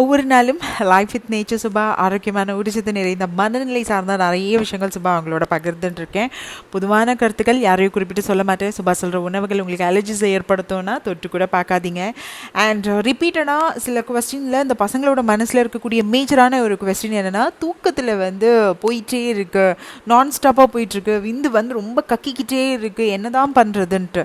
ஒவ்வொரு நாளும் life with nature Subha ஆரோக்கியமான ஊர்ஜத்து நிறைந்த மனநிலை சார்ந்த நிறைய விஷயங்கள் சுபா அவங்களோட பகிர்ந்துட்டு இருக்கேன். பொதுவான கருத்துக்கள் யாரையும் குறிப்பிட்டு சொல்ல மாட்டேன். சுபா சொல்கிற உணவுகள் உங்களுக்கு அலர்ஜிஸை ஏற்படுத்தும்னா தொட்டு கூட பார்க்காதீங்க. அண்ட் ரிப்பீட்டடாக சில கொஸ்டினில் இந்த பசங்களோட மனசில் இருக்கக்கூடிய மேஜரான ஒரு கொஸ்டின் என்னென்னா தூக்கத்தில் வந்து போயிட்டே இருக்குது நான் ஸ்டாப்பாக போயிட்டுருக்கு விந்து வந்து ரொம்ப கக்கிக்கிட்டே இருக்குது என்ன தான் பண்ணுறதுன்ட்டு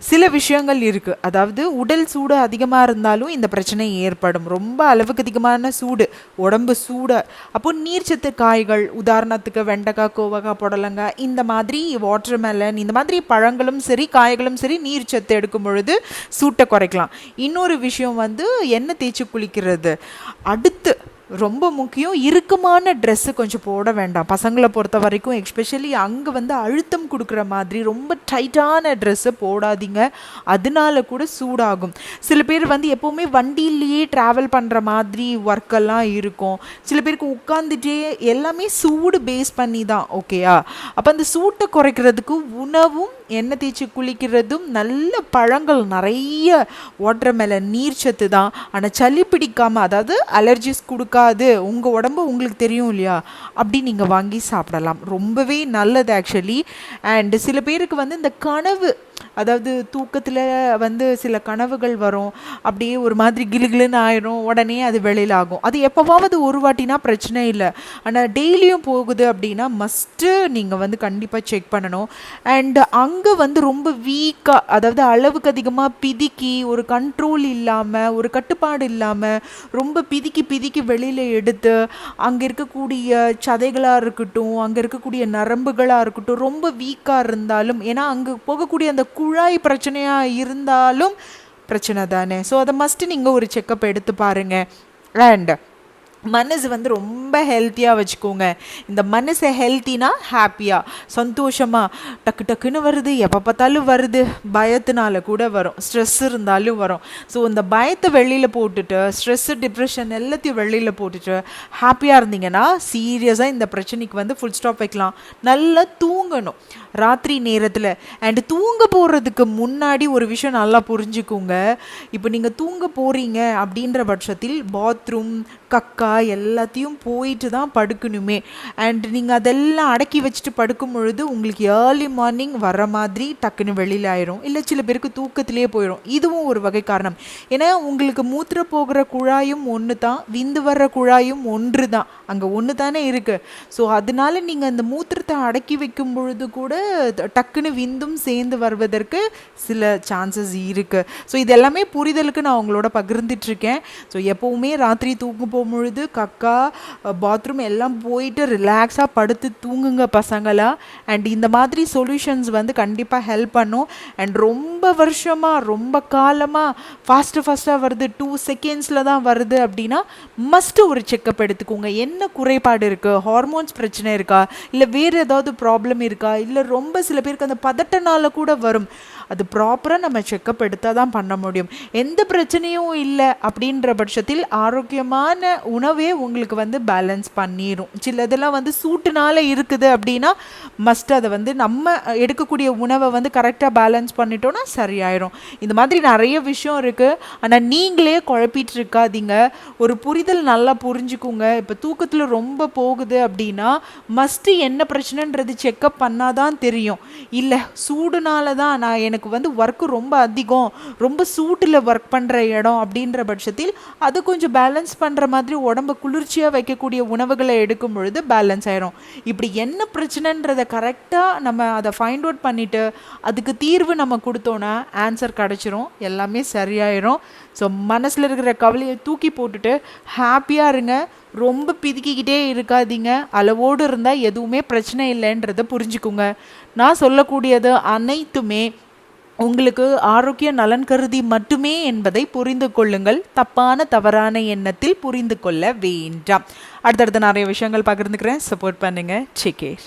சில விஷயங்கள் இருக்குது அதாவது உடல் சூடு அதிகமாக இருந்தாலும் இந்த பிரச்சனை ஏற்படும். ரொம்ப அளவுக்கு அதிகமான சூடு உடம்பு சூடு. அப்போ நீர்ச்சத்து காய்கள் உதாரணத்துக்கு வெண்டைக்காய் கோவக்காய் புடலங்காய் இந்த மாதிரி வாட்டர் மெலன் இந்த மாதிரி பழங்களும் சரி காய்களும் சரி நீர்ச்சத்து எடுக்கும் பொழுது சூட்டை குறைக்கலாம். இன்னொரு விஷயம் வந்து எண்ணெய் தேய்ச்சி குளிக்கிறது. அடுத்து ரொம்ப முக்கியம். இறுக்கமான ட்ரெஸ்ஸு கொஞ்சம் போட வேண்டாம். பசங்களை பொறுத்த வரைக்கும் எக்ஸ்பெஷலி அங்கே வந்து அழுத்தம் கொடுக்குற மாதிரி ரொம்ப டைட்டான ட்ரெஸ்ஸை போடாதீங்க. அதனால கூட சூடாகும். சில பேர் வந்து எப்போவுமே வண்டியிலேயே ட்ராவல் பண்ணுற மாதிரி ஒர்க்கெல்லாம் இருக்கும். சில பேருக்கு உட்காந்துட்டே எல்லாமே சூடு பேஸ் பண்ணி தான் ஓகேயா அப்போ அந்த சூட்டை குறைக்கிறதுக்கு உணவும் எண்ணெய் தேய்ச்சி குளிக்கிறதும் நல்ல பழங்கள் நிறைய ஓட்டுற மேலே நீர்ச்சத்து தான். ஆனால் சளி பிடிக்காமல் அதாவது அலர்ஜிஸ் கொடுக்காது. உங்கள் உடம்பு உங்களுக்கு தெரியும் இல்லையா? அப்படி நீங்கள் வாங்கி சாப்பிடலாம். ரொம்பவே நல்லது ஆக்சுவலி அண்டு சில பேருக்கு வந்து இந்த கனவு அதாவது தூக்கத்தில் வந்து சில கனவுகள் வரும். அப்படியே ஒரு மாதிரி கிலுகிலுன்னு ஆயிரும். உடனே அது வெளியில் ஆகும் அது எப்போவாவது ஒரு வாட்டினா பிரச்சனை இல்லை. ஆனால் டெய்லியும் போகுது அப்படின்னா மஸ்ட்டு நீங்கள் வந்து கண்டிப்பாக செக் பண்ணணும். அண்ட் அங்கே வந்து ரொம்ப வீக்காக அதாவது அளவுக்கு அதிகமாக பிதுக்கி ஒரு கண்ட்ரோல் இல்லாமல் ஒரு கட்டுப்பாடு இல்லாமல் ரொம்ப பிதுக்கி பிதுக்கி வெளியில் எடுத்து அங்கே இருக்கக்கூடிய சதைகளாக இருக்கட்டும் அங்கே இருக்கக்கூடிய நரம்புகளாக இருக்கட்டும் ரொம்ப வீக்காக இருந்தாலும் ஏன்னா அங்கே போகக்கூடிய அந்த குழாய் பிரச்சனையாக இருந்தாலும் பிரச்சனை தானே. ஸோ அதை மஸ்ட்டு நீங்கள் ஒரு செக்கப் எடுத்து பாருங்கள் அண்ட் மனசு வந்து ரொம்ப ஹெல்த்தியாக வச்சுக்கோங்க. இந்த மனசை ஹெல்த்தினா ஹாப்பியாக சந்தோஷமாக டக்கு டக்குன்னு வருது எப்போ பார்த்தாலும் வருது. பயத்தினால கூட வரும். ஸ்ட்ரெஸ் இருந்தாலும் வரும். ஸோ இந்த பயத்தை வெளியில் போட்டுட்டு ஸ்ட்ரெஸ்ஸு டிப்ரெஷன் எல்லாத்தையும் வெளியில் போட்டுட்டு ஹாப்பியாக இருந்தீங்கன்னா சீரியஸாக இந்த பிரச்சனைக்கு வந்து ஃபுல் ஸ்டாப் வைக்கலாம். நல்லா தூங்கணும். ராத்திரி நேரத்தில். அண்டு தூங்க போகிறதுக்கு முன்னாடி ஒரு விஷயம் நல்லா புரிஞ்சுக்கோங்க. இப்போ நீங்கள் தூங்க போகிறீங்க அப்படின்ற பட்சத்தில் பாத்ரூம் கக்கா எல்லாத்தையும் போயிட்டு தான் படுக்கணுமே. அண்ட் நீங்கள் அதெல்லாம் அடக்கி வச்சுட்டு படுக்கும் பொழுது உங்களுக்கு ஏர்லி மார்னிங் வர மாதிரி டக்குன்னு வெளியில் ஆயிரும். இல்லை சில பேருக்கு தூக்கத்திலே போயிடும் இதுவும் ஒரு வகை காரணம். ஏன்னா உங்களுக்கு மூத்திர போகிற குழாயும் ஒன்று தான் விந்து வர்ற குழாயும் ஒன்று தான். அங்கே ஒன்று தானே இருக்குது ஸோ அதனால நீங்கள் அந்த மூத்திரத்தை அடக்கி வைக்கும் பொழுது கூட டக்குன்னு விந்தும் சேர்ந்து வருவதற்கு சில சான்சஸ் இருக்குது ஸோ இது எல்லாமே புரிதலுக்கு நான் உங்களோட பகிர்ந்துட்டுருக்கேன் ஸோ எப்போவுமே ராத்திரி தூங்க போகும்பொழுது கக்கா பாத்ரூம் எல்லாம் போயிட்டு ரிலாக்ஸாக படுத்து தூங்குங்க பசங்களா. அண்ட் இந்த மாதிரி சொல்யூஷன்ஸ் வந்து கண்டிப்பாக ஹெல்ப் பண்ணும். அண்ட் ரொம்ப வருஷமாக ரொம்ப காலமாக ஃபாஸ்ட்டு ஃபாஸ்ட்டாக வருது. டூ செகண்ட்ஸில் தான் வருது அப்படின்னா மஸ்ட்டு ஒரு செக்கப் எடுத்துக்கோங்க. என்ன குறைபாடு இருக்குது ஹார்மோன்ஸ் பிரச்சனை இருக்கா? இல்லை வேறு ஏதாவது ப்ராப்ளம் இருக்கா? இல்லை ரொம்ப சில பேருக்கு அந்த பதட்டனால கூட வரும். அது ப்ராப்பராக நம்ம செக்கப் எடுத்தால் தான் பண்ண முடியும். எந்த பிரச்சனையும் இல்லை அப்படின்ற பட்சத்தில் ஆரோக்கியமான உணவே உங்களுக்கு வந்து பேலன்ஸ் பண்ணிடும் சில இதெல்லாம் வந்து சூட்டுனால இருக்குது அப்படின்னா மஸ்ட் அதை வந்து நம்ம எடுக்கக்கூடிய உணவை வந்து கரெக்டாக பேலன்ஸ் பண்ணிட்டோன்னா சரியாயிரும். இந்த மாதிரி நிறைய விஷயம் இருக்குது ஆனால் நீங்களே குழப்பிட்டு இருக்காதீங்க. ஒரு புரிதல் நல்லா புரிஞ்சுக்குங்க. இப்போ தூக்கத்தில் ரொம்ப போகுது அப்படின்னா மஸ்ட்டு என்ன பிரச்சனைன்றது செக்கப் பண்ணாதான் தெரியும். இல்லை சூடுனால தான் நான் எனக்கு வந்து ஒர்க்கு ரொம்ப அதிகம் ரொம்ப சூட்டில் ஒர்க் பண்ணுற இடம் அப்படின்ற பட்சத்தில் அது கொஞ்சம் பேலன்ஸ் பண்ணுற மாதிரி உடம்பு குளிர்ச்சியாக வைக்கக்கூடிய உணவுகளை எடுக்கும் பொழுது பேலன்ஸ் ஆயிரும். இப்படி என்ன பிரச்சனைன்றதை கரெக்டாக நம்ம அதை ஃபைண்ட் அவுட் பண்ணிவிட்டு அதுக்கு தீர்வு நம்ம கொடுத்தோன்னா ஆன்சர் கிடச்சிரும் எல்லாமே சரியாயிரும். ஸோ மனசில் இருக்கிற கவலையை தூக்கி போட்டுட்டு ஹாப்பியாக இருங்க ரொம்ப பிதுக்கிக்கிட்டே இருக்காதீங்க அளவோடு இருந்தால் எதுவுமே பிரச்சனை இல்லைன்றதை புரிஞ்சுக்குங்க. நான் சொல்லக்கூடியது அனைத்துமே உங்களுக்கு ஆரோக்கிய நலன் கருதி மட்டுமே என்பதை புரிந்து கொள்ளுங்கள். தப்பான தவறான எண்ணத்தில் புரிந்து கொள்ள வேண்டாம். அடுத்தடுத்த நிறைய விஷயங்கள் பகிர்ந்துக்கிறேன். சப்போர்ட் பண்ணுங்கள் செகேர்